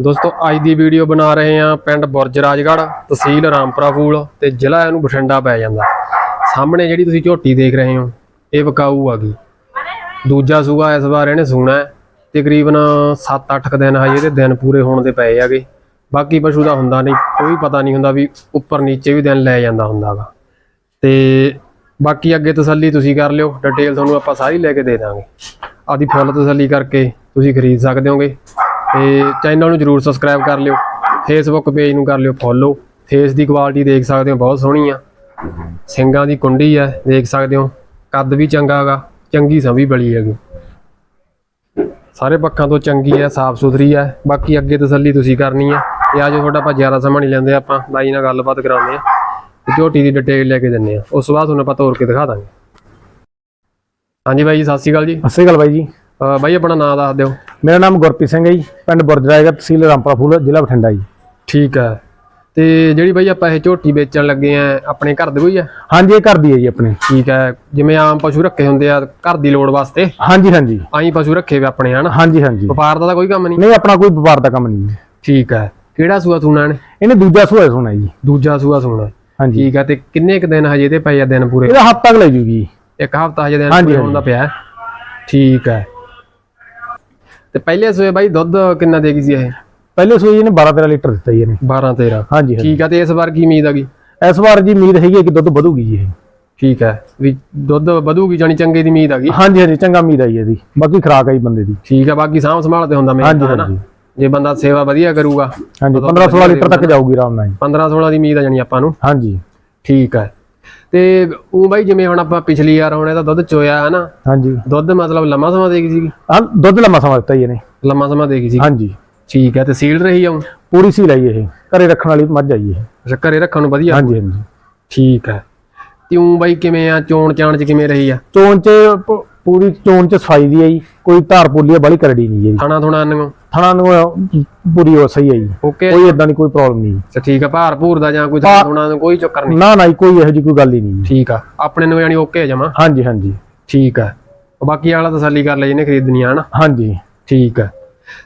ਦੋਸਤੋ, ਅੱਜ ਦੀ ਵੀਡੀਓ ਬਣਾ ਰਹੇ ਹਾਂ ਪਿੰਡ ਬੁਰਜ ਰਾਜਗੜ੍ਹ, ਤਹਿਸੀਲ ਰਾਮਪੁਰਾ ਫੂਲ ਤੇ ਜ਼ਿਲ੍ਹਾ ਇਹਨੂੰ ਬਠਿੰਡਾ ਪੈ ਜਾਂਦਾ। ਸਾਹਮਣੇ ਜਿਹੜੀ ਤੁਸੀਂ ਝੋਟੀ ਦੇਖ ਰਹੇ ਹੋ, ਇਹ ਵਿਕਾਊ ਆ ਗਈ। ਦੂਜਾ ਸੂਆ ਇਸ ਵਾਰ ਇਹਨੇ ਸੂਣਾ ਹੈ। ਤਕਰੀਬਨ 7-8 ਦਿਨ ਹਜੇ ਇਹਦੇ ਦਿਨ ਪੂਰੇ ਹੋਣ ਦੇ ਪਏ ਹੈਗੇ। ਬਾਕੀ ਪਸ਼ੂ ਦਾ ਹੁੰਦਾ ਨਹੀਂ, ਕੋਈ ਪਤਾ ਨਹੀਂ ਹੁੰਦਾ ਵੀ ਉੱਪਰ ਨੀਚੇ ਵੀ ਦਿਨ ਲੈ ਜਾਂਦਾ ਹੁੰਦਾਗਾ। ਤੇ ਬਾਕੀ ਅੱਗੇ ਤਸੱਲੀ ਤੁਸੀਂ ਕਰ ਲਿਓ, ਡਿਟੇਲ ਤੁਹਾਨੂੰ ਆਪਾਂ ਸਾਰੀ ਲੈ ਕੇ ਦੇ ਦਾਂਗੇ। ਆਦੀ ਫੁੱਲ ਤਸੱਲੀ ਕਰਕੇ ਤੁਸੀਂ ਖਰੀਦ ਸਕਦੇ ਹੋਗੇ। ਤੇ ਚੈਨਲ ਨੂੰ ਜਰੂਰ ਸਬਸਕ੍ਰਾਈਬ ਕਰ ਲਿਓ ਫੇਸਬੁੱਕ ਪੇਜ ਨੂੰ ਕਰ ਲਿਓ ਫੋਲੋ ਫੇਸ ਦੀ ਕੁਆਲਿਟੀ ਦੇਖ ਸਕਦੇ ਹੋ, ਬਹੁਤ ਸੋਹਣੀ ਆ। ਸਿੰਗਾਂ ਦੀ ਕੁੰਡੀ ਆ, ਦੇਖ ਸਕਦੇ ਹੋ, ਕੱਦ ਵੀ ਚੰਗਾ ਹੈਗਾ ਚੰਗੀ ਸੰਭੀ ਬਲੀ ਹੈਗੀ। ਸਾਰੇ ਪੱਖਾਂ ਤੋਂ ਚੰਗੀ ਹੈ ਸਾਫ਼ ਸੁਥਰੀ ਹੈ ਬਾਕੀ ਅੱਗੇ ਤਸੱਲੀ ਤੁਸੀਂ ਕਰਨੀ ਹੈ ਤੇ ਆਜੋ ਤੁਹਾਡਾ ਆਪਾਂ ਜ਼ਿਆਦਾ ਸਮਾਂ ਨਹੀਂ ਲੈਂਦੇ, ਆਪਾਂ ਲਾਈ ਨਾਲ ਗੱਲਬਾਤ ਕਰਾਉਂਦੇ ਆ। ਤੇ ਝੋਟੀ ਦੀ ਡਿਟੇਲ ਲੈ ਕੇ ਦਿੰਨੇ ਆ। ਉਸ ਤੋਂ ਬਾਅਦ ਤੁਹਾਨੂੰ ਆਪਾਂ ਤੋਰ ਕੇ ਦਿਖਾ ਦਾਂਗੇ। ਹਾਂਜੀ ਬਾਈ ਜੀ, ਸਤਿ ਸ਼੍ਰੀ ਅਕਾਲ ਜੀ। ਸਤਿ ਸ਼੍ਰੀ ਅਕਾਲ ਬਾਈ ਜੀ। ਬਾਈ ਆਪਣਾ ਨਾਮ ਦੱਸ ਦਿਓ। ਮੇਰਾ ਨਾਮ ਗੁਰਪ੍ਰੀਤ ਸਿੰਘ ਹੈ ਜੀ ਪਿੰਡ ਬੁਰਜਰਾਏਗਾ ਤਹਿਸੀਲ ਰਾਮਪੁਰਾ ਫੂਲ ਜ਼ਿਲ੍ਹਾ ਬਠਿੰਡਾ ਜੀ। ਠੀਕ ਹੈ। ਤੇ ਜਿਹੜੀ ਬਾਈ ਆਪਾਂ ਇਹ ਝੋਟੀ ਵੇਚਣ ਲੱਗੇ ਆ ਆਪਣੇ ਘਰ ਦੇ ਕੋਈ ਆ? ਹਾਂਜੀ ਇਹ ਘਰ ਦੀ ਹੈ ਜੀ ਆਪਣੇ। ਠੀਕ ਹੈ। ਜਿਵੇਂ ਆਮ ਪਸ਼ੂ ਰੱਖੇ ਹੁੰਦੇ ਆ ਘਰ ਦੀ ਲੋੜ ਵਾਸਤੇ? ਹਾਂਜੀ ਹਾਂਜੀ। ਆਈ ਪਸ਼ੂ ਰੱਖੇ ਵੇ ਆਪਣੇ ਹਨ? ਹਾਂਜੀ ਹਾਂਜੀ। ਵਪਾਰ ਦਾ ਤਾਂ ਕੋਈ ਕੰਮ ਨਹੀਂ? ਨਹੀਂ ਆਪਣਾ ਕੋਈ ਵਪਾਰ ਦਾ ਕੰਮ ਨਹੀਂ। ਠੀਕ ਹੈ। ਕਿਹੜਾ ਸੂਆ ਸੂਣਾ ਨੇ ਇਹਨੇ ਦੂਜਾ ਸੁਹਾਇ ਸੁਣਾ ਜੀ। ਦੂਜਾ ਸੂਆ ਸੂਣਾ। ਹਾਂਜੀ। ਠੀਕ ਹੈ ਤੇ ਕਿੰਨੇ ਕ ਦਿਨ ਹਜੇ ਇਹਦੇ ਪਏ ਆ ਦਿਨ ਪੂਰੇ? ਇਹਦਾ ਹੱਦ ਤੱਕ ਲੈ ਜੂਗੀ। ਇੱਕ ਹਫਤਾ ਹਜੇ ਦਿਨ ਪੂਰੇ ਹੋਣ ਦਾ ਪਿਆ। ਠੀਕ ਹੈ। ਤੇ ਪਹਿਲੇ ਸੂਏ ਬਾਈ ਦੁੱਧ ਕਿੰਨਾ ਦੇ ਗਈ ਸੀ ਇਹ? ਪਹਿਲੇ ਸੂਈ ਇਹਨੇ 12 13 ਲੀਟਰ ਦਿੱਤਾ ਜੀ ਇਹਨੇ। 12 13 ਹਾਂਜੀ ਹਾਂਜੀ। ਠੀਕ ਹੈ ਤੇ ਇਸ ਵਾਰ ਕੀ ਉਮੀਦ ਹੈਗੀ ਇਸ ਵਾਰ ਜੀ ਉਮੀਦ ਹੈਗੀ ਕਿ ਦੁੱਧ ਵਧੂਗੀ ਜੀ ਇਹ। ਠੀਕ ਹੈ ਵੀ ਦੁੱਧ ਵਧੂਗੀ ਜਾਨੀ ਚੰਗੇ ਦੀ ਉਮੀਦ ਹੈਗੀ ਹਾਂਜੀ ਹਾਂਜੀ ਚੰਗਾ ਉਮੀਦ ਆਈ ਇਹਦੀ। ਬਾਕੀ ਖਰਾਕ ਆਈ ਬੰਦੇ ਦੀ। ਠੀਕ ਹੈ ਬਾਕੀ ਸਾਂਭ ਸੰਭਾਲ ਤੇ ਹੁੰਦਾ ਹਾਂਜੀ ਮੈਨੂੰ ਹਾਂਜੀ। ਜੇ ਬੰਦਾ ਸੇਵਾ ਵਧੀਆ ਕਰੂਗਾ ਹਾਂਜੀ 15 16 ਲੀਟਰ ਤੱਕ ਜਾਊਗੀ ਆਰਾਮ ਨਾਲ। ਜੀ 15 16 ਦੀ ਉਮੀਦ ਆ ਜਾਣੀ ਆਪਾਂ ਨੂੰ। ਹਾਂਜੀ। ਠੀਕ ਹੈ ਤੇ ਉਹ ਬਾਈ ਜਿਵੇਂ ਹੁਣ ਆਪਾਂ ਪਿਛਲੀ ਵਾਰ ਹੁਣ ਇਹਦਾ ਦੁੱਧ ਚੋਇਆ ਹੈ ਨਾ ਹਾਂਜੀ। ਦੁੱਧ ਮਤਲਬ ਲੰਮਾ ਸਮਾਂ ਦੇ ਗਈ ਸੀਗੀ ਹਾਂ ਦੁੱਧ ਲੰਮਾ ਸਮਾਂ ਦਿੱਤਾ ਜੀ ਇਹਨੇ। ਲੰਮਾ ਸਮਾਂ ਦੇ ਗਈ ਸੀ ਹਾਂਜੀ। ਠੀਕ ਹੈ ਤੇ ਸੀਲ ਰਹੀ ਆ ਹੁਣ? ਪੂਰੀ ਸੀ ਲਈ ਇਹ। ਘਰੇ ਰੱਖਣ ਵਾਲੀ ਮੱਝ ਆਈ ਇਹ। ਅੱਛਾ ਘਰੇ ਰੱਖਣ ਨੂੰ ਵਧੀਆ। ਹਾਂਜੀ ਹਾਂਜੀ। ਠੀਕ ਹੈ। ਤੇ ਉਹ ਬਾਈ ਕਿਵੇਂ ਆ? ਚੋਣ ਚਾਣ ਚ ਕਿਵੇਂ ਰਹੀ ਆ? ਚੋਣ ਚ ਪੂਰੀ ਚੋਣ ਚ ਸਫ਼ਾਈ ਦੀ ਹੈ ਜੀ। ਕੋਈ ਧਾਰ ਪੁੱਲੀ ਬਾਲੀ ਕਰੜੀ ਨਹੀਂ ਹੈ ਜੀ। ਥਾਣਾ ਥੁਣਾ ਨੂੰ ਥਣਾ ਨੂੰ ਪੂਰੀ ਉਹ ਸਹੀ ਹੈ ਜੀ। ਓਕੇ। ਕੋਈ ਇਦਾਂ ਦੀ ਕੋਈ ਪ੍ਰੋਬਲਮ ਨਹੀਂ ਅੱਛਾ ਠੀਕ ਆ ਭਾਰ ਭੂਰ ਦਾ ਜਾਂ ਕੋਈ ਥਾਣਾ ਥੁਣਾ ਦਾ ਕੋਈ ਚੱਕਰ ਨਹੀਂ। ਨਾ ਨਾ ਜੀ, ਕੋਈ ਇਹੋ ਜਿਹੀ ਕੋਈ ਗੱਲ ਹੀ ਨਹੀਂ ਠੀਕ ਆ ਆਪਣੇ ਨੂੰ ਯਾਨੀ ਓਕੇ ਜਮਾ? ਹਾਂਜੀ ਹਾਂਜੀ। ਠੀਕ ਆ। ਬਾਕੀ ਵਾਲਾ ਤਸੱਲੀ ਕਰ ਲੈ ਜਿਹਨੇ ਖਰੀਦਣੀ ਆ ਹਨਾ? ਹਾਂਜੀ। ਠੀਕ ਆ।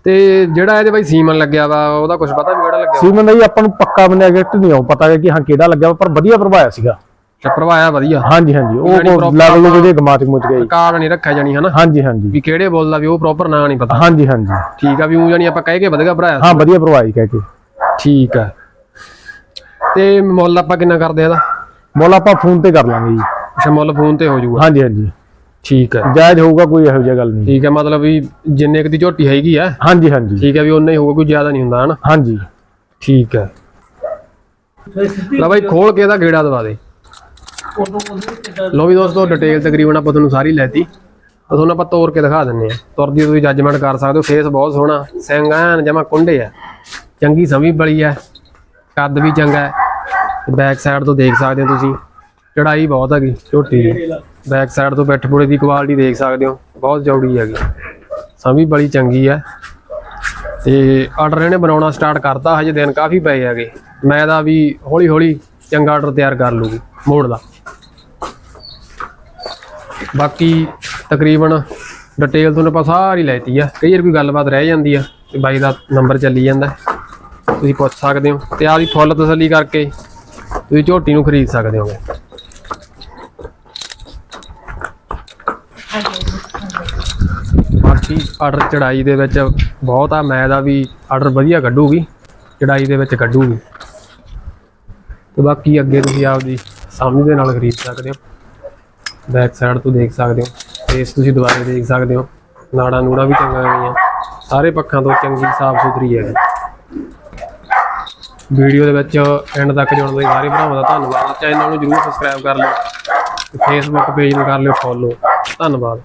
ਤੇ ਜਿਹੜਾ ਇਹਦੇ ਬਾਈ ਸੀਮਨ ਲੱਗਿਆ ਵਾ ਉਹਦਾ ਕੁਝ ਪਤਾ ਵੀ ਕਿਹੜਾ ਲੱਗਿਆ? ਸੀਮਨ ਦਾ ਜੀ ਆਪਾਂ ਨੂੰ ਪੱਕਾ ਬੰਨਿਆ ਗਿਫਟ ਨਹੀਂ ਹੋ ਪਤਾ ਹੈ ਕਿ ਹਾਂ ਕਿਹੜਾ ਲੱਗਿਆ ਪਰ ਵਧੀਆ ਪ੍ਰਭਾਇਆ ਸੀਗਾ। ਚੱਪਰਵਾਇਆ ਵਧੀਆ। ਹਾਂਜੀ ਹਾਂਜੀ। ਉਹ ਲੈਵਲ ਨੂੰ ਜਿਹਦੇ ਗਮਾਚ ਮੁੱਚ ਗਈ। ਕਾਰਡ ਨਹੀਂ ਰੱਖਿਆ ਜਾਣੀ ਹਨਾ? ਹਾਂਜੀ ਹਾਂਜੀ। ਵੀ ਕਿਹੜੇ ਬੋਲਦਾ ਵੀ ਉਹ ਪ੍ਰੋਪਰ ਨਾਂ ਨਹੀਂ ਪਤਾ। ਹਾਂਜੀ ਹਾਂਜੀ। ਠੀਕ ਆ ਵੀ ਉਹ ਜਾਨੀ ਆਪਾਂ ਕਹਿ ਕੇ ਵਧਗਾ ਭਰਾਇਆ ਹਾਂ ਵਧੀਆ ਜੀ ਕਹਿ ਕੇ। ਠੀਕ ਆ। ਤੇ ਮੁੱਲ ਆਪਾਂ ਕਿੰਨਾ ਕਰਦੇ ਆ ਇਹਦਾ? ਮੁੱਲ ਆਪਾਂ ਫੋਨ ਤੇ ਕਰ ਲਾਂਗੇ ਜੀ। ਅੱਛਾ ਮੁੱਲ ਫੋਨ ਤੇ ਹੋ ਜਾਊਗਾ। ਹਾਂਜੀ ਹਾਂਜੀ। ਠੀਕ ਹੈ ਜਾਇਜ਼ ਹੋਊਗਾ ਕੋਈ ਇਹੋ ਜਿਹੀ ਗੱਲ ਨਹੀਂ। ਠੀਕ ਹੈ ਮਤਲਬ ਵੀ ਜਿੰਨੇ ਕੁ ਦੀ ਝੋਟੀ ਹੈਗੀ ਆ ਹਾਂਜੀ ਹਾਂਜੀ। ਠੀਕ ਹੈ ਵੀ ਉਨਾ ਹੀ ਹੋਊਗਾ ਕੋਈ ਜ਼ਿਆਦਾ ਨਹੀਂ ਹੁੰਦਾ ਹਨਾ? ਹਾਂਜੀ। ਠੀਕ ਹੈ ਲੈ ਬਾਈ ਖੋਲ ਕੇ ਇਹਦਾ ਗੇੜਾ ਦਵਾ ਦੇ। ਲੋ ਵੀ ਦੋਸਤੋ ਡਿਟੇਲ ਤਕਰੀਬਨ ਆਪਾਂ ਤੁਹਾਨੂੰ ਸਾਰੀ ਲੈਤੀ। ਤਾਂ ਤੁਹਾਨੂੰ ਆਪਾਂ ਤੋੜ ਕੇ ਦਿਖਾ ਦਿੰਨੇ ਆ ਤੁਰਦੀ ਤੁਸੀਂ ਜੱਜਮੈਂਟ ਕਰ ਸਕਦੇ ਹੋ। ਫੇਸ ਬਹੁਤ ਸੋਹਣਾ। ਸਿੰਘ ਐਨ ਜਮਾ ਕੁੰਡੇ ਆ। ਚੰਗੀ ਸਮੀ ਬਲੀ ਆ। ਕੱਦ ਵੀ ਚੰਗਾ ਹੈ। ਬੈਕ ਸਾਈਡ ਤੋਂ ਦੇਖ ਸਕਦੇ ਹੋ ਤੁਸੀਂ। ਚੜਾਈ ਬਹੁਤ ਹੈਗੀ ਝੋਟੀ ਦੀ। ਬੈਕ ਸਾਈਡ ਤੋਂ ਪਿੱਠ ਪੁੜੇ ਦੀ ਕੁਆਲਿਟੀ ਦੇਖ ਸਕਦੇ ਹੋ। ਬਹੁਤ ਚੌੜੀ ਹੈਗੀ। ਸਮੀ ਬੜੀ ਚੰਗੀ ਹੈ ਤੇ ਆਰਡਰ ਇਹਨੇ ਬਣਾਉਣਾ ਸਟਾਰਟ ਕਰਤਾ। ਹਜੇ ਦਿਨ ਕਾਫੀ ਪਏ ਹੈਗੇ। ਮੈਂ ਦਾ ਵੀ ਹੌਲੀ ਹੌਲੀ ਚੰਗਾ ਆਰਡਰ ਤਿਆਰ ਕਰ ਲੂਗੀ ਮੋੜ ਦਾ ਬਾਕੀ ਤਕਰੀਬਨ ਡਿਟੇਲ ਤੁਹਾਨੂੰ ਆਪਾਂ ਸਾਰੀ ਲੈਤੀ ਆ। ਕਈ ਵਾਰ ਕੋਈ ਗੱਲਬਾਤ ਰਹਿ ਜਾਂਦੀ ਆ ਤੇ ਬਾਈ ਦਾ ਨੰਬਰ ਚੱਲੀ ਜਾਂਦਾ। ਤੁਸੀਂ ਪੁੱਛ ਸਕਦੇ ਹੋ ਤੇ ਆਪਦੀ ਫੁੱਲ ਤਸੱਲੀ ਕਰਕੇ ਤੁਸੀਂ ਝੋਟੀ ਨੂੰ ਖਰੀਦ ਸਕਦੇ ਹੋਗੇ। ਬਾਕੀ ਆਰਡਰ ਚੜਾਈ ਦੇ ਵਿੱਚ ਬਹੁਤ ਆ, ਮੈਂ ਦਾ ਵੀ ਆਰਡਰ ਵਧੀਆ ਕੱਢੂਗੀ, ਚੜਾਈ ਦੇ ਵਿੱਚ ਕੱਢੂਗੀ। ਤੇ ਬਾਕੀ ਅੱਗੇ ਤੁਸੀਂ ਆਪਦੀ ਸਮਝ ਦੇ ਨਾਲ ਖਰੀਦ ਸਕਦੇ ਹੋ। ਬੈਕ ਸਾਈਡ ਤੋਂ ਦੇਖ ਸਕਦੇ ਹੋ। ਫੇਸ ਤੁਸੀਂ ਦੁਬਾਰੇ ਦੇਖ ਸਕਦੇ ਹੋ। ਨਾੜਾ ਨੂੜਾ ਵੀ ਚੰਗਾ ਗਈਆਂ ਸਾਰੇ ਪੱਖਾਂ ਤੋਂ ਚੰਗੀ ਸਾਫ਼ ਸੁਥਰੀ ਹੈ। ਵੀਡੀਓ ਦੇ ਵਿੱਚ ਐਂਡ ਤੱਕ ਜੁੜਨ ਲਈ ਸਾਰੇ ਭਰਾਵਾਂ ਦਾ ਧੰਨਵਾਦ। ਚੈਨਲ ਨੂੰ ਜਰੂਰ ਸਬਸਕ੍ਰਾਈਬ ਕਰ ਲਓ। ਫੇਸਬੁੱਕ ਪੇਜ ਨੂੰ ਕਰ ਲਿਓ ਫੋਲੋ ਧੰਨਵਾਦ।